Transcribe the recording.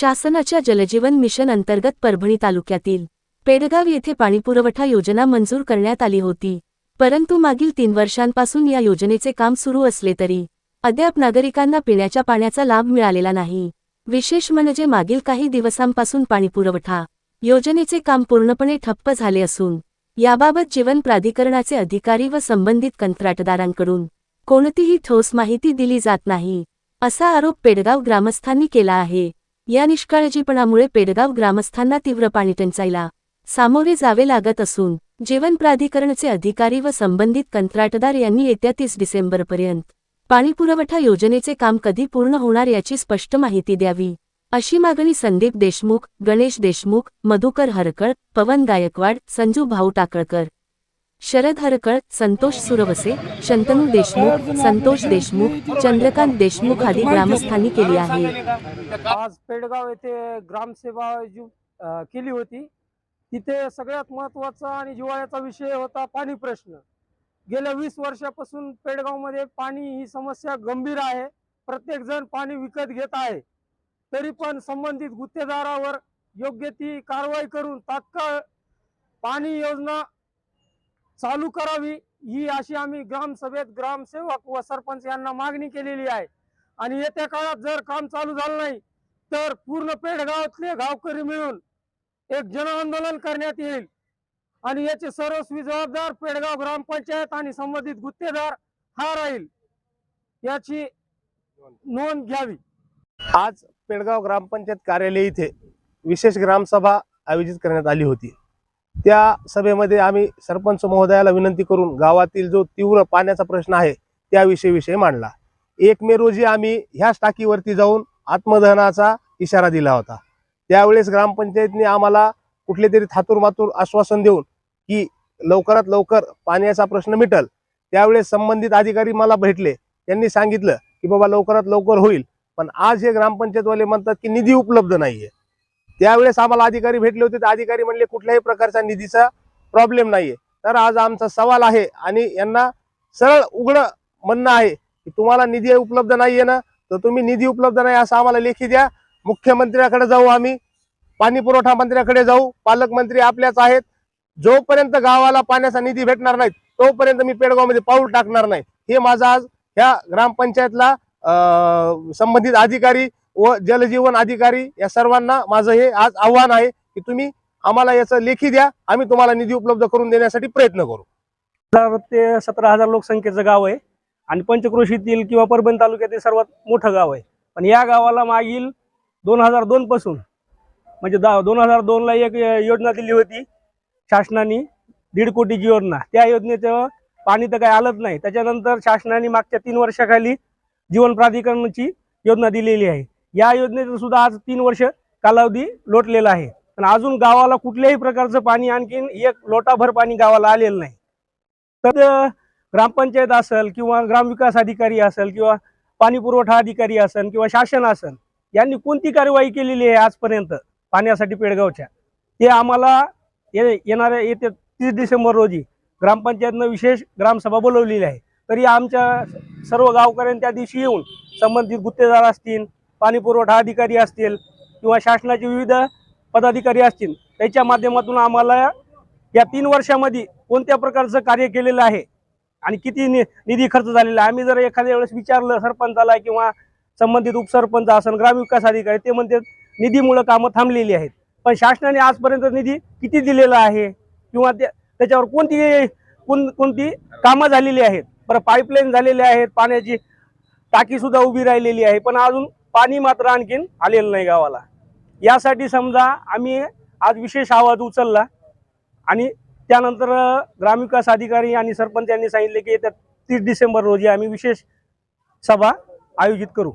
शासनाच्या जलजीवन मिशन अंतर्गत परभणी तालुक्यातील पेडगाव येथे पाणीपुरवठा योजना मंजूर करण्यात आली होती. परंतु मागील तीन वर्षांपासून या योजनेचे काम सुरू असले तरी अद्याप नागरिकांना पिण्याच्या पाण्याचा लाभ मिळालेला नाही. विशेष म्हणजे मागील काही दिवसांपासून पाणीपुरवठा योजनेचे काम पूर्णपणे ठप्प झाले असून याबाबत जीवन प्राधिकरणाचे अधिकारी व संबंधित कंत्राटदारांकडून कोणतीही ठोस माहिती दिली जात नाही असा आरोप पेडगाव ग्रामस्थांनी केला आहे. या निष्काळजीपणामुळे पेडगाव ग्रामस्थांना तीव्र पाणीटंचाईला सामोरे जावे लागत असून जीवन प्राधिकरणचे अधिकारी व संबंधित कंत्राटदार यांनी येत्या तीस डिसेंबरपर्यंत पाणीपुरवठा योजनेचे काम कधी पूर्ण होणार याची स्पष्ट माहिती द्यावी. अशी मागणी संदीप देशमुख गणेश देशमुख मधुकर हरकळ पवन गायकवाड संजू भाऊ टाकळकर शरद हरकळ संतोष सुरवसे शंतनू देशमुख संतोष देशमुख चंद्रकांत देशमुख आदी ग्रामस्थांनी केली आहे. आज पेडगाव येथे ग्रामसेवा केली होती. तिथे सगळ्यात महत्त्वाचा आणि जिव्हाळ्याचा विषय होता पाणी प्रश्न. गेल्या वीस वर्षापासून पेडगावमध्ये पाणी ही समस्या गंभीर आहे. प्रत्येक जण पाणी विकत घेत आहे. तरी पण संबंधित गुत्तेदारावर योग्य ती कारवाई करून तात्काळ पाणी योजना चालू करावी ही अशी आम्ही ग्रामसभेत ग्रामसेवक व सरपंच यांना मागणी केलेली आहे. आणि येत्या काळात जर काम चालू झालं नाही तर पूर्ण पेडगावातले गावकरी मिळून एक जन आंदोलन करण्यात येईल. आणि याचे सर्वस्वी जबाबदार पेडगाव ग्रामपंचायत आणि संबंधित गुत्तेदार हा राहील याची नोंद घ्यावी. आज पेडगाव ग्रामपंचायत कार्यालय इथे विशेष ग्रामसभा आयोजित करण्यात आली होती. त्या सभेमध्ये आम्ही सरपंच महोदयाला विनंती करून गावातील जो तीव्र पाण्याचा प्रश्न आहे त्याविषयी विषय मांडला. एक मे रोजी आम्ही ह्याच टाकीवरती जाऊन आत्मदहनाचा इशारा दिला होता. त्यावेळेस ग्रामपंचायतने आम्हाला कुठले तरी थातूर मातूर आश्वासन देऊन की लवकरात लवकर पाण्याचा प्रश्न मिटल. त्यावेळेस संबंधित अधिकारी मला भेटले. त्यांनी सांगितलं की बाबा लवकरात लवकर होईल पण आज हे ग्रामपंचायतवाले म्हणतात की निधी उपलब्ध नाहीये. त्यावेळेस आम्हाला अधिकारी भेटले होते. तर अधिकारी म्हणले कुठल्याही प्रकारचा निधीचा प्रॉब्लेम नाहीये. तर आज आमचा सवाल आहे आणि यांना सरळ उघड म्हणणं आहे की तुम्हाला निधी उपलब्ध नाहीये ना तर तुम्ही निधी उपलब्ध नाही असं आम्हाला लेखी द्या. मुख्यमंत्र्याकडे जाऊ आम्ही. पाणी पुरवठा मंत्र्याकडे जाऊ. पालकमंत्री आपल्याच आहेत. जोपर्यंत गावाला पाण्याचा निधी भेटणार नाही तोपर्यंत मी पेडगावमध्ये पाऊल टाकणार नाही. हे माझं आज ह्या ग्रामपंचायतला संबंधित अधिकारी व जलजीवन अधिकारी या सर्वांना माझं हे आज आव्हान आहे की तुम्ही आम्हाला याचं लेखी द्या. आम्ही तुम्हाला निधी उपलब्ध करून देण्यासाठी प्रयत्न करू. हजार ते सतरा हजार लोकसंख्येचं गाव आहे आणि पंचक्रोशीतील किंवा परभणी तालुक्यातील सर्वात मोठं गाव आहे. पण या गावाला मागील दोन हजार दोन पासून म्हणजे दा दोन हजार दोनला एक योजना दिली होती शासनाने दीड कोटीची योजना. त्या योजनेचं पाणी तर काही आलंच नाही. त्याच्यानंतर शासनाने मागच्या तीन वर्षाखाली जीवन प्राधिकरणाची योजना दिलेली आहे. या योजनेचं सुद्धा आज तीन वर्ष कालावधी लोटलेला आहे. पण अजून गावाला कुठल्याही प्रकारचं पाणी आणखीन एक लोटाभर पाणी गावाला आलेलं नाही. तर ग्रामपंचायत असेल किंवा ग्रामविकास अधिकारी असेल किंवा पाणी पुरवठा अधिकारी असेल किंवा शासन असेल यांनी कोणती कार्यवाही केलेली आहे आजपर्यंत पाण्यासाठी पेडगावच्या? ते आम्हाला ये येणाऱ्या येत्या तीस डिसेंबर रोजी ग्रामपंचायतनं विशेष ग्रामसभा बोलवलेली आहे. तरी आमच्या सर्व गावकऱ्यांनी त्या दिवशी येऊन संबंधित गुत्तेदार असतील पाणी पुरवठा अधिकारी असतील किंवा शासनाचे विविध पदाधिकारी असतील त्याच्या माध्यमातून आम्हाला या तीन वर्षामध्ये कोणत्या प्रकारचं कार्य केलेलं आहे आणि किती नि निधी खर्च झालेला आहे? आम्ही जर एखाद्या वेळेस विचारलं सरपंचाला किंवा संबंधित उपसरपंच असेल ग्रामविकास अधिकारी ते म्हणतात निधीमुळं कामं थांबलेली आहेत. पण शासनाने आजपर्यंत निधी किती दिलेला आहे? किंवा त्या त्याच्यावर कोणती कोण कोणती कामं झालेली आहेत? बरं पाईपलाईन झालेली आहेत पाण्याची टाकीसुद्धा उभी राहिलेली आहे पण अजून पाणी मात्र आणखीन आलेलं नाही गावाला. यासाठी समजा आम्ही आज विशेष आवाज उचलला आणि त्यानंतर ग्रामविकास अधिकारी आणि सरपंच यांनी सांगितले की येत्या तीस डिसेंबर रोजी आम्ही विशेष सभा आयोजित करू.